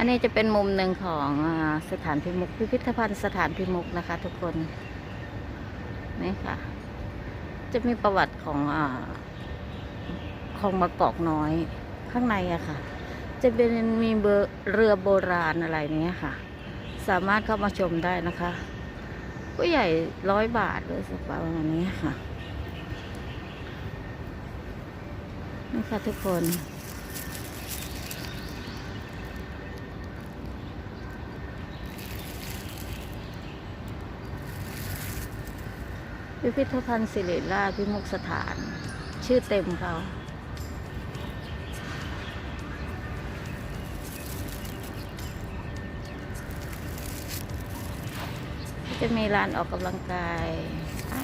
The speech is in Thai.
อันนี้จะเป็นมุมหนึ่งของสถานพิมุกพิพิธภัณฑ์สถานพิมุกนะคะ ทุกคน นี่ค่ะ จะมีประวัติของอของมะกอกน้อยข้างในอะค่ะ จะเป็นมีเรือโบราณอะไรเนี้ยค่ะ สามารถเข้ามาชมได้นะคะผู้ใหญ่ร้อยบาทหรือสักประมาณนี้ค่ะนี่ค่ะทุกคน พิพิธภัณฑ์ศิริราชพิมุกสถาน ชื่อเต็มเขาจะมีร้านออกกำลังกายอ